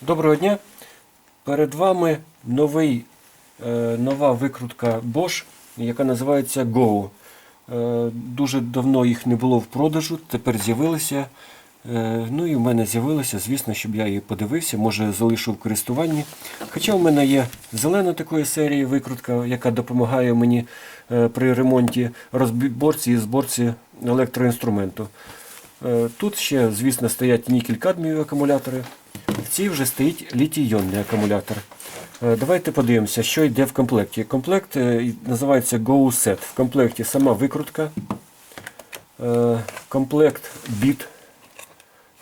Доброго дня. Перед вами новий, е, нова викрутка Bosch, яка називається Go. Е, дуже давно їх не було в продажу, тепер з'явилися. Е, ну і в мене з'явилося, звісно, щоб я її подивився, може залишу в користуванні. Хоча в мене є зелена такої серії викрутка, яка допомагає мені при ремонті, розборці і зборці електроінструменту. Тут ще, звісно, стоять нікель-кадмієві акумулятори. В цій вже стоїть літій-йонний акумулятор. Е, Давайте подивимося, що йде в комплекті. Комплект е, називається Go Set. В комплекті сама викрутка, е, комплект біт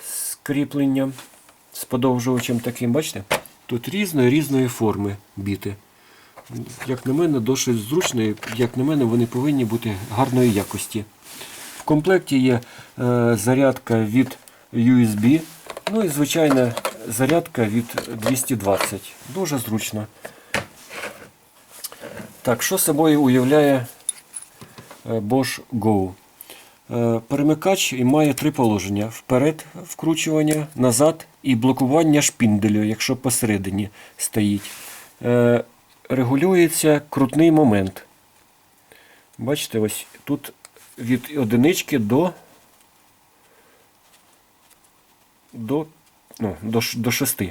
з кріпленням, з подовжувачем таким. Бачите? Тут різної різної форми біти. Як на мене, досить зручно, як на мене, вони повинні бути гарної якості. В комплекті є зарядка від USB, ну і звичайна зарядка від 220. Дуже зручно. Так, що собою уявляє е, Bosch Go? Е, Перемикач має три положення: вперед вкручування, назад і блокування шпінделю, якщо посередині стоїть. Е, Регулюється крутний момент. Бачите, ось тут від одинички до, до, ну, до, до 6.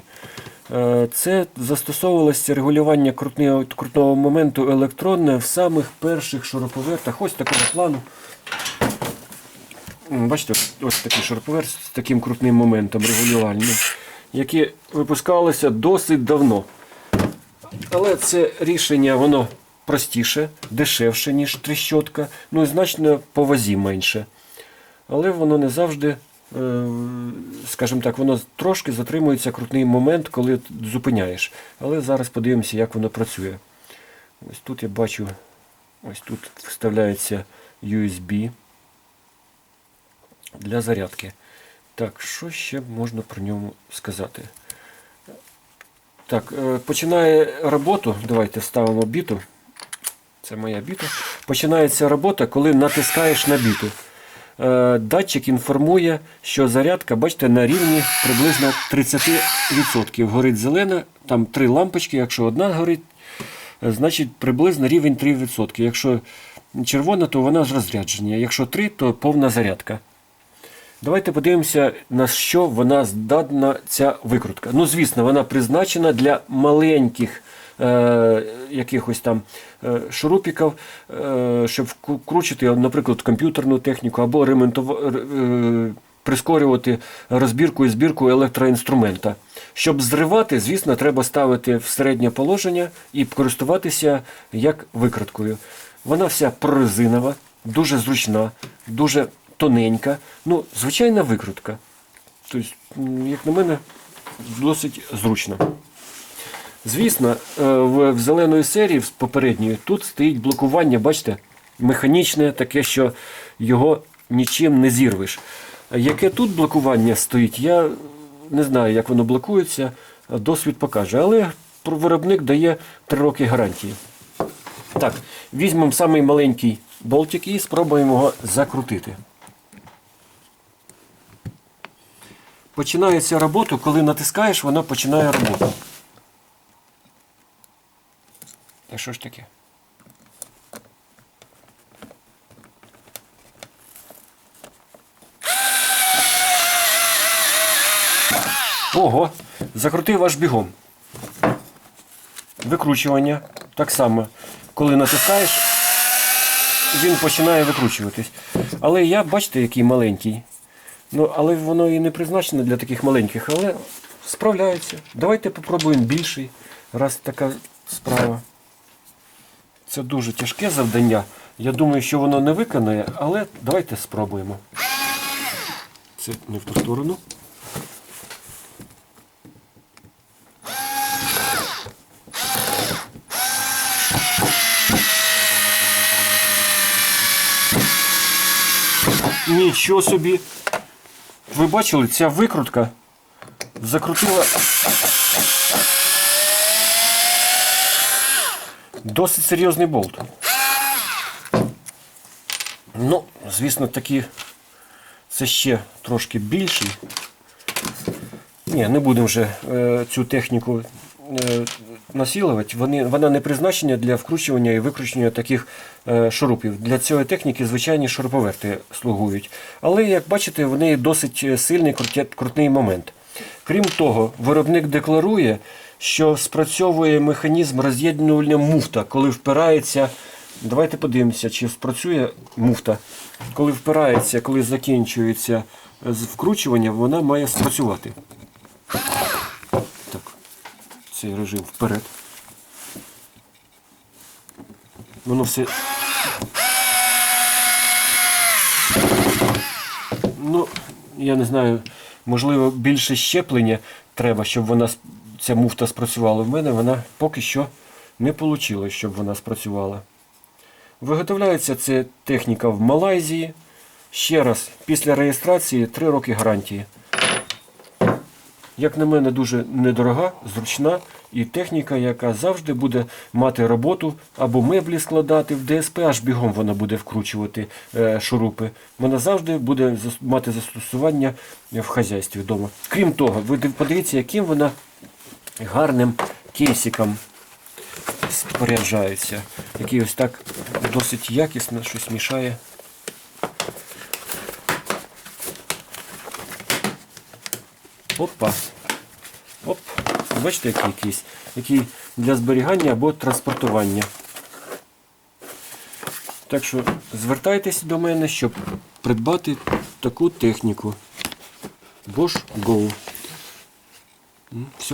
Е, Це застосовувалося регулювання крутного, крутного моменту електронне в самих перших шуруповертах. Ось такого плану. Бачите, ось такий шуруповерт з таким крутним моментом регулювальним, які випускалися досить давно. Але це рішення воно простіше, дешевше, ніж тріщотка, ну і значно по вазі менше. Але воно не завжди, скажімо так, воно трошки затримується крутний момент, коли зупиняєш. Але зараз подивимося, як воно працює. Ось тут я бачу, ось тут вставляється USB для зарядки. Так, що ще можна про ньому сказати? Так, е, починає роботу. Давайте вставимо біту. Це моя біта. Починається робота, коли натискаєш на біту. Е, Датчик інформує, що зарядка, бачите, на рівні приблизно 30%. Горить зелена, там три лампочки, якщо одна горить, е, значить приблизно рівень 3%. Якщо червона, то вона з розрядження. Якщо 3, то повна зарядка. Давайте подивимося, на що вона здатна ця викрутка. Ну, звісно, вона призначена для маленьких е, якихось там е, шурупіків, е, щоб вкручити, наприклад, комп'ютерну техніку або ремонтувати. Е, прискорювати розбірку і збірку електроінструмента. Щоб зривати, звісно, треба ставити в середнє положення і користуватися як викруткою. Вона вся прорезинова, дуже зручна, дуже тоненька. Ну, звичайна викрутка. Тобто, як на мене, досить зручно. Звісно, е, в, зеленої серії в попередньої тут стоїть блокування, бачите, механічне, таке, що його нічим не зірвеш. Яке тут блокування стоїть, я не знаю, як воно блокується, досвід покаже. Але виробник дає 3 роки гарантії. Так, візьмемо самий маленький болтик і спробуємо його закрутити. Починається роботу, коли натискаєш, вона починає роботу. Та що ж таке? Ого, закрутив аж бігом. Викручування. Так само. Коли натискаєш, він починає викручуватись. Але я, бачите, який маленький. Ну, але воно і не призначено для таких маленьких, але справляється. Давайте попробуємо більший, раз така справа. Це дуже тяжке завдання. Я думаю, що воно не виконає, але давайте спробуємо. Це не в ту сторону. Нічого собі. Ви бачили, ця викрутка закрутила досить серйозний болт. Ну, звісно, такі це ще трошки більший. Ні, не будемо вже е, цю техніку е, насилувати. Вони, вона не призначена для вкручування і викручування таких е, шурупів. Для цієї техніки звичайні шуруповерти слугують. Але, як бачите, в неї досить е, сильний крутний момент. Крім того, виробник декларує, що спрацьовує механізм роз'єднування муфта, коли впирається. Давайте подивимося, чи спрацює муфта. Коли впирається, коли закінчується е, вкручування, вона має спрацювати. Так, цей режим вперед. Воно все. Ну, я не знаю, можливо, більше щеплення треба, щоб вона ця муфта спрацювала. В мене вона поки що не вийшло, щоб вона спрацювала. Виготовляється ця техніка в Малайзії. Ще раз, після реєстрації 3 роки гарантії. Як на мене, дуже недорога, зручна і техніка, яка завжди буде мати роботу або меблі складати в ДСП, аж бігом вона буде вкручувати е, шурупи. Вона завжди буде мати застосування в хазяйстві вдома. Крім того, ви подивіться, яким вона гарним кейсиком споряджається. Який ось так досить якісно щось мішає. Опа. Оп. Бачите, який якийсь, який для зберігання або транспортування. Так що звертайтеся до мене, щоб придбати таку техніку. Bosch Go. Все.